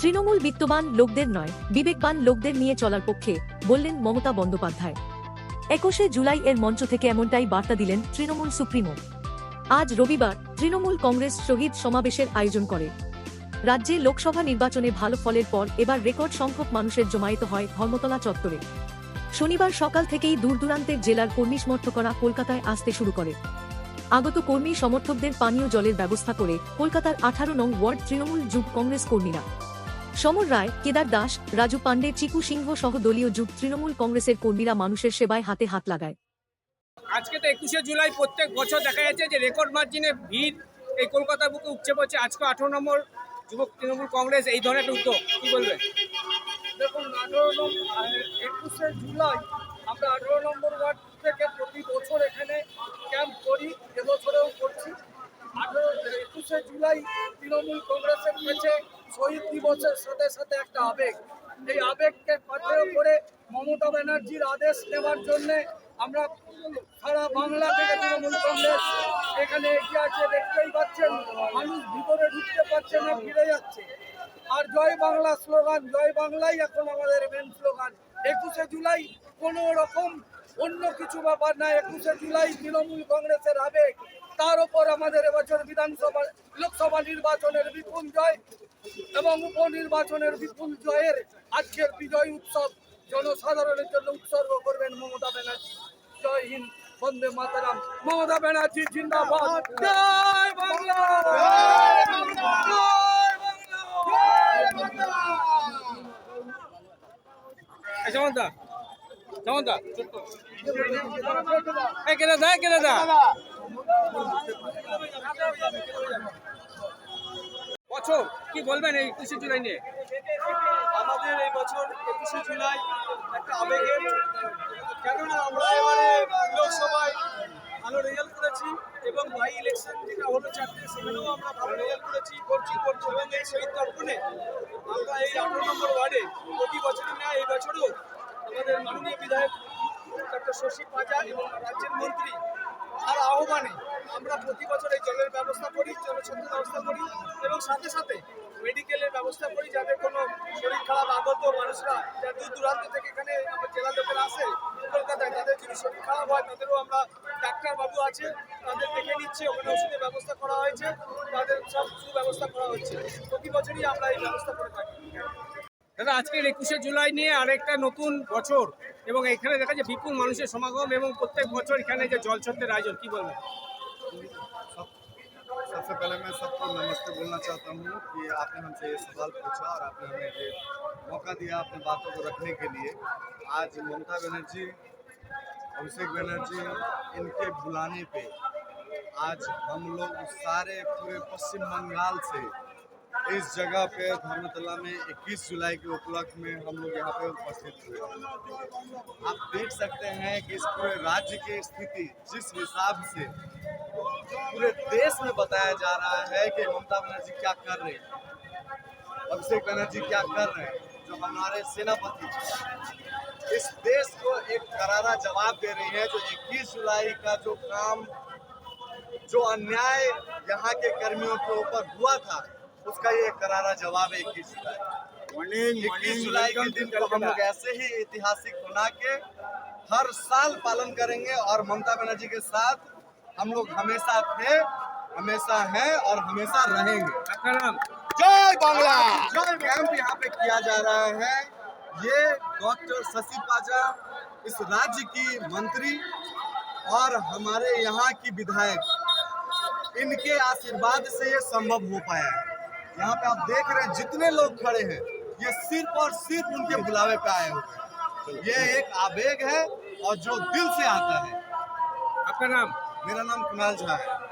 তৃণমূল বিত্তবান লোকদের নয়, বিবেকবান লোকদের নিয়ে চলার পক্ষে, বললেন মমতা বন্দ্যোপাধ্যায়। একুশে জুলাই এর মঞ্চ থেকে এমনটাই বার্তা দিলেন তৃণমূল সুপ্রিমো। আজ রবিবার তৃণমূল কংগ্রেস শহীদ সমাবেশের আয়োজন করে। রাজ্যে লোকসভা নির্বাচনে ভালো ফলের পর এবার রেকর্ড সংখ্যক মানুষের জমায়েত হয় ধর্মতলা চত্বরে। শনিবার সকাল থেকেই দূর দূরান্তের জেলার কর্মী সমর্থকরা কলকাতায় আসতে শুরু করে। আগত কর্মী সমর্থকদের পানীয় জলের ব্যবস্থা করে কলকাতার আঠারো নং ওয়ার্ড তৃণমূল যুব কংগ্রেস কর্মীরা। সমর রায়, কেদার দাস, রাজু পাণ্ডে, চিকু সিংহ সহ দলীয় যুগ তৃণমূল কংগ্রেসের কর্মীরা মানুষের সেবায় হাতে হাত লাগায়। আজকে তো একুশে জুলাই প্রত্যেক বছর দেখা যাচ্ছে যে রেকর্ড মার্জিনে ভিড় এই কলকাতার বুকে উপচে পড়ছে। আজকে আঠারো নম্বর যুবক তৃণমূল কংগ্রেস এই ধরনের একটা উদ্যোগ। কি বলবেন দেখুন, আঠেরো নম্বর একুশে জুলাই আমরা আঠেরো নম্বর ওয়ার্ড থেকে প্রতি বছর এখানে ক্যাম্প করি, এবছরেও করছি। একুশে জুলাই, তৃণমূল কংগ্রেসের কাছে শহীদ দিবসের সাথে সাথে একটা আবেগ। এই আবেগকে পাথেয় করে মমতা ব্যানার্জির আদেশ নেওয়ার জন্য আমরা সারা বাংলা থেকে তৃণমূল কংগ্রেস এখানে এগিয়ে আছে। দেখতেই পাচ্ছেন, মানুষ ভিতরে ঢুকতে পারছে না, ফিরে যাচ্ছে। আর জয় বাংলা স্লোগান, জয় বাংলাই এখন আমাদের মেন স্লোগান। একুশে জুলাই কোনো রকম অন্য কিছু ব্যাপার না একুশে জুলাই তৃণমূল কংগ্রেসের আবেগ। তার উপর আমাদের এবছর বিধানসভা লোকসভা নির্বাচনের বিপুল জয় এবং উপনির্বাচনের বিপুল জয়ের আজকের বিজয় উৎসব জনসাধারণের জন্য উৎসর্গ করবেন মমতা ব্যানার্জি। জয় হিন্দ বন্দে মাতারাম। মমতা ব্যানার্জি জিন্দাবাদ। জয় বাংলা। জয় বাংলা। সমন্তা এই কেদা দা কেদা দা। বছর, কি বলবেন এই একুশে জুলাই নিয়ে? আমাদের এই বছর একুশে জুলাই একটা আবেগের কেননা আমরা এবারে লোকসভায় ভালো রেজাল্ট করেছি এবং বাই ইলেকশন যেটা হলো চারটে, সেখানেও আমরা ভালো রেজাল্ট করেছি, করছি করছি। এবং এই শহীদ তর্পণে আমরা এই আঠারো নম্বর ওয়ার্ডে প্রতি বছরই না এই বছরও আমাদের মাননীয় বিধায়ক ডক্টর শশী পাজা এবং রাজ্যের মন্ত্রী আর আহ্বানে আমরা প্রতি বছর এই জলের ব্যবস্থা করি জলছত্রের ব্যবস্থা করি এবং সাথে সাথে মেডিকেলের ব্যবস্থা করি যাদের কোনো শরীর খারাপ আগত মানুষরা যারা দূর দূরান্ত থেকে এখানে আমার জেলা লোকেরা আসে কলকাতায়, তাদের যদি শরীর খারাপ হয়, তাদেরও আমরা ডাক্তার বাবু আছে, তাদের দেখে নিচ্ছে, ওখানে ওষুধের ব্যবস্থা করা হয়েছে, তাদের সব সুব্যবস্থা করা হচ্ছে। প্রতি বছরই আমরা এই ব্যবস্থা করে থাকি। দাদা আজকের একুশে জুলাই নিয়ে আরেকটা নতুন বছর এবং এখানে দেখা যায় বিপুল মানুষের সমাগম এবং প্রত্যেক বছর এখানে যে জলছত্রের আয়োজন কি বলবেন सबसे पहले मैं सबको नमस्ते बोलना चाहता हूँ कि आपने हमसे ये सवाल पूछा और आपने हमें ये मौका दिया अपनी बातों को रखने के लिए आज ममता बनर्जी अभिषेक बनर्जी इनके बुलाने पे आज हम लोग सारे पूरे पश्चिम बंगाल से इस जगह पे धर्मतला में 21 जुलाई के उपलक्ष्य में हम लोग यहाँ पे उपस्थित हुए। आप देख सकते हैं कि इस पूरे राज्य की स्थिति जिस हिसाब से पूरे देश में बताया जा रहा है कि ममता बनर्जी क्या कर रहे हैं। अभिषेक बनर्जी क्या कर रहे हैं, जो हमारे सेनापति इस देश को एक करारा जवाब दे रही है जो 21 जुलाई का जो काम, जो अन्याय यहाँ के कर्मियों के ऊपर हुआ था उसका ये करारा जवाब है इक्कीस जुलाई इक्कीस जुलाई के दिन को हम लोग ऐसे ही ऐतिहासिक बना के हर साल पालन करेंगे और ममता बनर्जी के साथ हम लोग हमेशा थे हमेशा हैं और हमेशा रहेंगे। जय बांग्ला! कैंप यहाँ पे किया जा रहा है। ये डॉक्टर शशि पाजा इस राज्य की मंत्री और हमारे यहाँ की विधायक इनके आशीर्वाद से ये संभव हो पाया। है यहाँ पे आप देख रहे हैं जितने लोग खड़े हैं ये सिर्फ़ और सिर्फ़ उनके बुलावे पे आए हुए तो ये एक आवेग है और जो दिल से आता है। आपका नाम? मेरा नाम कुणाल झा है।